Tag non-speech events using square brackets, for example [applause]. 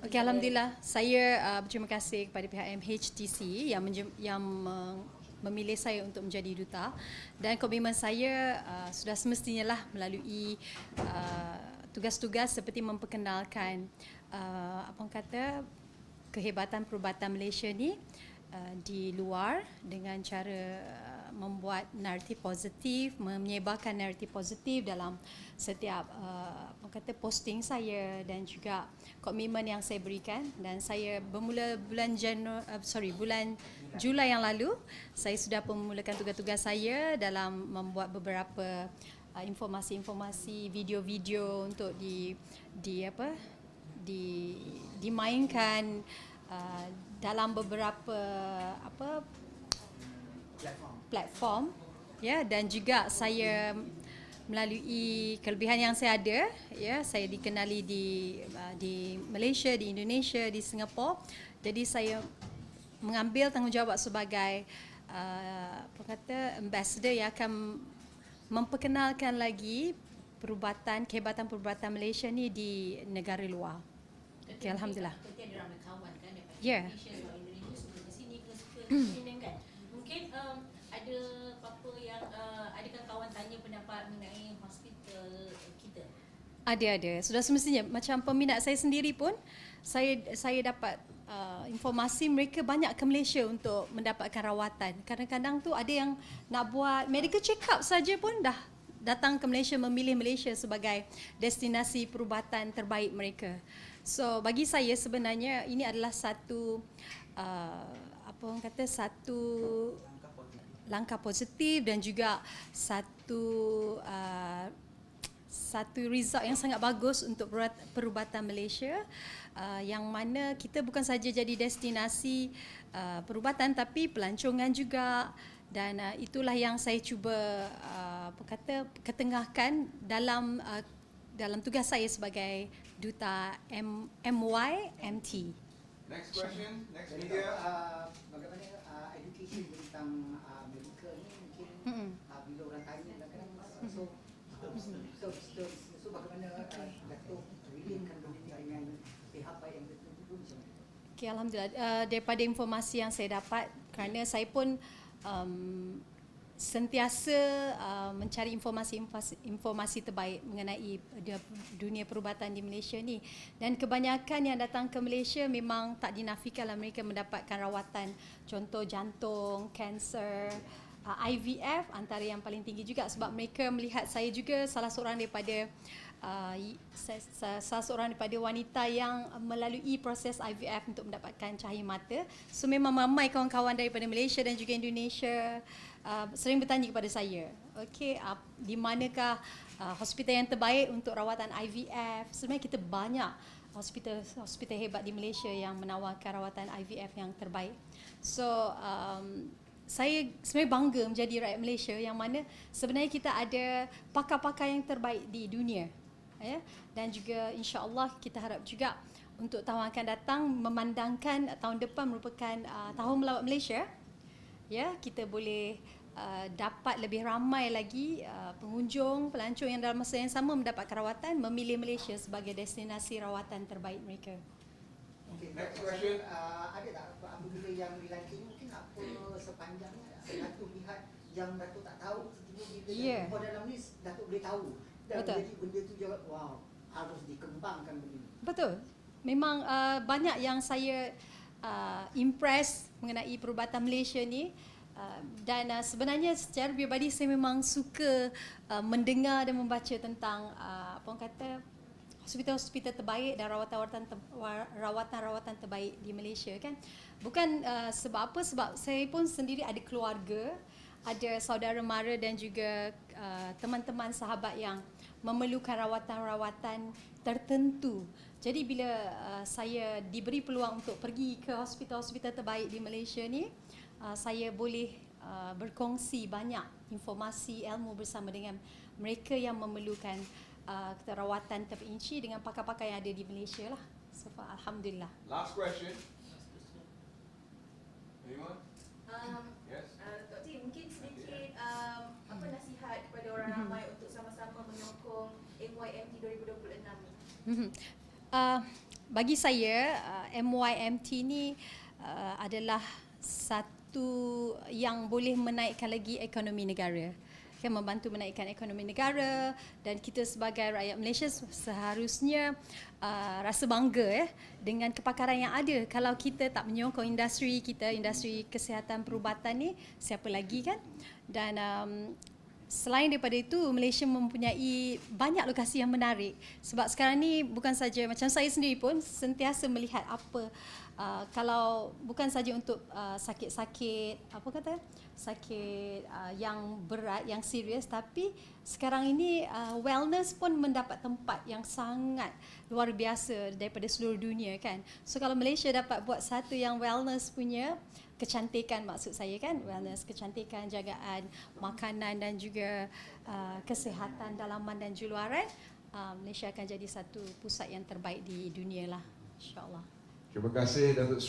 Okey, alhamdulillah. Saya uh, berterima kasih kepada pihak MHTC yang menjem, yang uh, memilih saya untuk menjadi duta dan komitmen saya uh, sudah semestinya lah melalui uh, tugas-tugas seperti memperkenalkan uh, apa kata kehebatan perubatan Malaysia ni uh, di luar dengan cara uh, membuat naratif positif, menyebarkan naratif positif dalam setiap uh, kata posting saya dan juga komitmen yang saya berikan. Dan saya bermula bulan Januari uh, sorry bulan Julai yang lalu saya sudah memulakan tugas-tugas saya dalam membuat beberapa uh, informasi-informasi video-video untuk di di apa di dimainkan uh, dalam beberapa apa platform ya dan juga saya melalui kelebihan yang saya ada ya saya dikenali di uh, di Malaysia di Indonesia di Singapura jadi saya mengambil tanggungjawab sebagai uh, apa kata ambassador yang akan memperkenalkan lagi perubatan kehebatan perubatan Malaysia ni di negara luar. Okay, alhamdulillah. Kita ada ramai kawan kan Ya. Indonesia semua [clears throat] sini kan. Mungkin um, ada apa-apa yang uh, adakah kawan tanya pendapat mengenai hospital kita? Ada ada. Sudah semestinya macam peminat saya sendiri pun saya saya dapat uh, informasi mereka banyak ke Malaysia untuk mendapatkan rawatan. Kadang-kadang tu ada yang nak buat medical check up saja pun dah datang ke Malaysia memilih Malaysia sebagai destinasi perubatan terbaik mereka. So bagi saya sebenarnya ini adalah satu uh, apa orang kata satu langkah positif dan juga satu uh, satu result yang sangat bagus untuk perubat- perubatan Malaysia uh, yang mana kita bukan saja jadi destinasi uh, perubatan tapi pelancongan juga dan uh, itulah yang saya cuba uh, apa kata ketengahkan dalam uh, dalam tugas saya sebagai duta M- MYMT. Next question, next Jadi media. uh, bagaimana uh, education tentang uh, medical ni mungkin uh, bila orang tanya lah kan so uh, so, so, so bagaimana uh, Datuk William benda ni dengan pihak baik yang tertentu macam mana? Okay, Alhamdulillah. Uh, daripada informasi yang saya dapat, kerana saya pun um, sentiasa uh, mencari informasi informasi terbaik mengenai dunia perubatan di Malaysia ni. Dan kebanyakan yang datang ke Malaysia memang tak dinafikanlah mereka mendapatkan rawatan contoh jantung, kanser, uh, IVF antara yang paling tinggi juga. Sebab mereka melihat saya juga salah seorang daripada uh, sa- salah seorang daripada wanita yang melalui proses IVF untuk mendapatkan cahaya mata. So memang ramai kawan-kawan daripada Malaysia dan juga Indonesia uh, sering bertanya kepada saya, okey, uh, di manakah uh, hospital yang terbaik untuk rawatan IVF? Sebenarnya kita banyak hospital hospital hebat di Malaysia yang menawarkan rawatan IVF yang terbaik. So um, saya sebenarnya bangga menjadi rakyat Malaysia yang mana sebenarnya kita ada pakar-pakar yang terbaik di dunia. Ya, dan juga insya-Allah kita harap juga untuk tahun akan datang memandangkan tahun depan merupakan uh, tahun melawat Malaysia. Ya, kita boleh uh, dapat lebih ramai lagi uh, pengunjung, pelancong yang dalam masa yang sama mendapatkan rawatan memilih Malaysia sebagai destinasi rawatan terbaik mereka. Okay, Next question. Uh, ada tak apa apabila yang dilantik ni mungkin apa sepanjangnya Datuk lihat yang Datuk tak tahu tiba-tiba bila. Datuk dalam ni Datuk boleh tahu dan Betul. jadi benda tu dia wow harus dikembangkan benda ni. Betul. Memang uh, banyak yang saya uh, impress mengenai perubatan Malaysia ni uh, dan uh, sebenarnya secara pribadi saya memang suka uh, mendengar dan membaca tentang uh, apa orang kata hospital-hospital terbaik dan rawatan-rawatan rawatan-rawatan terbaik di Malaysia kan. Bukan uh, sebab apa sebab saya pun sendiri ada keluarga, ada saudara mara dan juga uh, teman-teman sahabat yang memerlukan rawatan-rawatan tertentu. Jadi bila uh, saya diberi peluang untuk pergi ke hospital-hospital terbaik di Malaysia ni, uh, saya boleh uh, berkongsi banyak informasi ilmu bersama dengan mereka yang memerlukan uh, rawatan terperinci dengan pakar-pakar yang ada di Malaysia lah. So far, Alhamdulillah. Last question. Anyone? Um, um, apa nasihat kepada orang ramai untuk sama-sama menyokong MYMT 2026 ni? Mhm. Uh, bagi saya uh, MYMT ni uh, adalah satu yang boleh menaikkan lagi ekonomi negara kan membantu menaikkan ekonomi negara dan kita sebagai rakyat Malaysia seharusnya uh, rasa bangga eh dengan kepakaran yang ada. Kalau kita tak menyokong industri kita industri kesihatan perubatan ni siapa lagi kan? Dan um, Selain daripada itu, Malaysia mempunyai banyak lokasi yang menarik. Sebab sekarang ni bukan saja macam saya sendiri pun sentiasa melihat apa uh, kalau bukan saja untuk uh, sakit-sakit apa kata sakit uh, yang berat, yang serius tapi sekarang ini uh, wellness pun mendapat tempat yang sangat luar biasa daripada seluruh dunia kan. So kalau Malaysia dapat buat satu yang wellness punya kecantikan maksud saya kan wellness kecantikan jagaan makanan dan juga uh, kesihatan dalaman dan jualan uh, Malaysia akan jadi satu pusat yang terbaik di dunia lah insyaallah Terima kasih Datuk Seri.